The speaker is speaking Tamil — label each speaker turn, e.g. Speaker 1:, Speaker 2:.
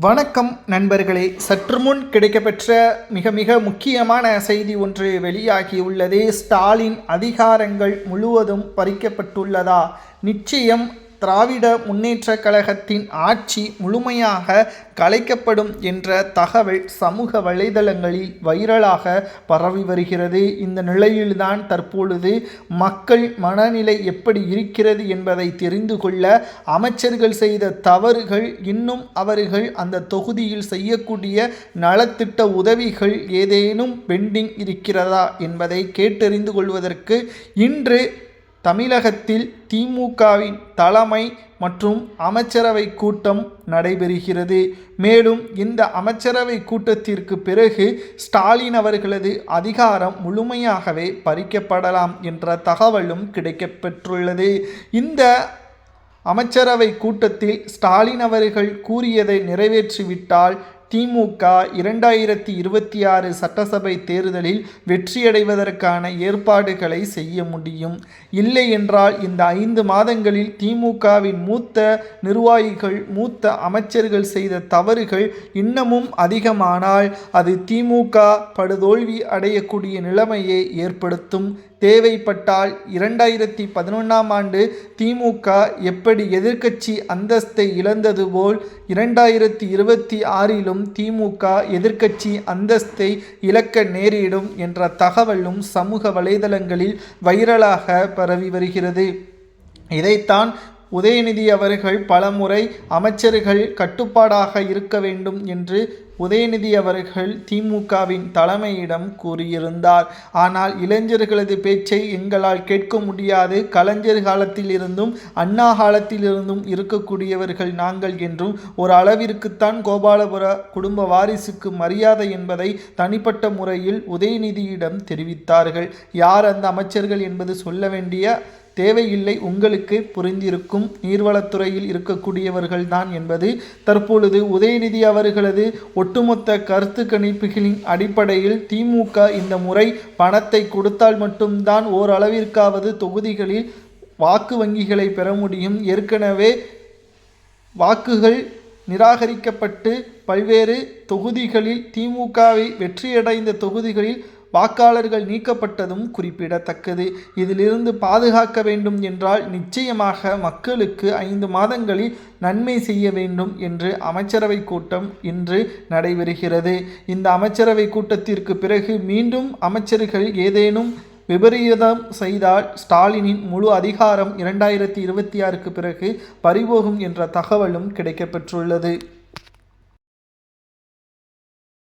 Speaker 1: வணக்கம் நண்பர்களே. சற்று முன் கிடைக்கப்பெற்ற மிக மிக முக்கியமான செய்தி ஒன்று வெளியாகியுள்ளது. ஸ்டாலின் அதிகாரங்கள் முழுவதும் பறிக்கப்பட்டுள்ளதா? நிச்சயம் திராவிட முன்னேற்றக் கழகத்தின் ஆட்சி முழுமையாக கலைக்கப்படும் என்ற தகவல் சமூக வலைதளங்களில் வைரலாக பரவி வருகிறது. இந்த நிலையில்தான் தற்பொழுது மக்கள் மனநிலை எப்படி இருக்கிறது என்பதை தெரிந்து கொள்ள அமைச்சர்கள் செய்த தவறுகள் இன்னும் அவர்கள் அந்த தொகுதியில் செய்யக்கூடிய நலத்திட்ட உதவிகள் ஏதேனும் பெண்டிங் இருக்கிறதா என்பதை கேட்டறிந்து கொள்வதற்கு இன்று தமிழகத்தில் திமுகவின் தலைமை மற்றும் அமைச்சரவை கூட்டம் நடைபெறுகிறது. மேலும் இந்த அமைச்சரவை கூட்டத்திற்கு பிறகு ஸ்டாலின் அவர்களது அதிகாரம் முழுமையாகவே பறிக்கப்படலாம் என்ற தகவலும் கிடைக்கப்பெற்றுள்ளது. இந்த அமைச்சரவை கூட்டத்தில் ஸ்டாலின் அவர்கள் கூறியதை நிறைவேற்றிவிட்டால் திமுக இரண்டாயிரத்தி இருபத்தி ஆறு சட்டசபை தேர்தலில் வெற்றியடைவதற்கான ஏற்பாடுகளை செய்ய முடியும். இல்லை என்றால் இந்த ஐந்து மாதங்களில் திமுகவின் மூத்த நிர்வாகிகள் மூத்த அமைச்சர்கள் செய்த தவறுகள் இன்னமும் அதிகமானால் அது திமுக படுதோல்வி அடையக்கூடிய நிலைமையை ஏற்படுத்தும். தேவைப்பட்டால் இரண்டாயிரத்தி பதினொன்றாம் ஆண்டு திமுக எப்படி எதிர்க்கட்சி அந்தஸ்தை இழந்தது போல் இரண்டாயிரத்தி இருபத்தி ஆறிலும் திமுக எதிர்க்கட்சி அந்தஸ்தை இழக்க நேரிடும் என்ற தகவலும் சமூக வலைதளங்களில் வைரலாக பரவி வருகிறது. இதைத்தான் உதயநிதி அவர்கள் பலமுறை அமைச்சர்கள் கட்டுப்பாடாக இருக்க வேண்டும் என்று உதயநிதி அவர்கள் திமுகவின் தலைமையிடம் கூறியிருந்தார். ஆனால் இளைஞர்களது பேச்சை எங்களால் கேட்க முடியாது. கலைஞர் காலத்தில் இருந்தும் அண்ணா காலத்தில் இருந்தும் இருக்கக்கூடியவர்கள் நாங்கள் என்றும் ஒரு அளவிற்குத்தான் கோபாலபுர குடும்ப வாரிசுக்கு மரியாதை என்பதை தனிப்பட்ட முறையில் உதயநிதியிடம் தெரிவித்தார்கள். யார் அந்த அமைச்சர்கள் என்பது சொல்ல வேண்டிய தேவையில்லை உங்களுக்கு புரிந்திருக்கும். நீர்வளத்துறையில் இருக்கக்கூடியவர்கள்தான் என்பது தற்பொழுது உதயநிதி அவர்களது ஒட்டுமொத்த கருத்து கணிப்புகளின் அடிப்படையில் திமுக இந்த முறை பணத்தை கொடுத்தால் மட்டும்தான் ஓரளவிற்காவது தொகுதிகளில் வாக்கு வங்கிகளை பெற முடியும். ஏற்கனவே வாக்குகள் நிராகரிக்கப்பட்டு பல்வேறு தொகுதிகளில் திமுகவை வெற்றியடைந்த தொகுதிகளில் வாக்காளர்கள் நீக்கப்பட்டதும் குறிப்பிடத்தக்கது. இதிலிருந்து பாதுகாக்க வேண்டும் என்றால் நிச்சயமாக மக்களுக்கு ஐந்து மாதங்களில் நன்மை செய்ய வேண்டும் என்று அமைச்சரவை கூட்டம் இன்று நடைபெறுகிறது. இந்த அமைச்சரவை கூட்டத்திற்கு பிறகு மீண்டும் அமைச்சர்கள் ஏதேனும் விபரீதம் செய்தால் ஸ்டாலினின் முழு அதிகாரம் இரண்டாயிரத்தி இருபத்தி ஆறுக்கு பிறகு பறிபோகும் என்ற தகவலும் கிடைக்கப்பெற்றுள்ளது.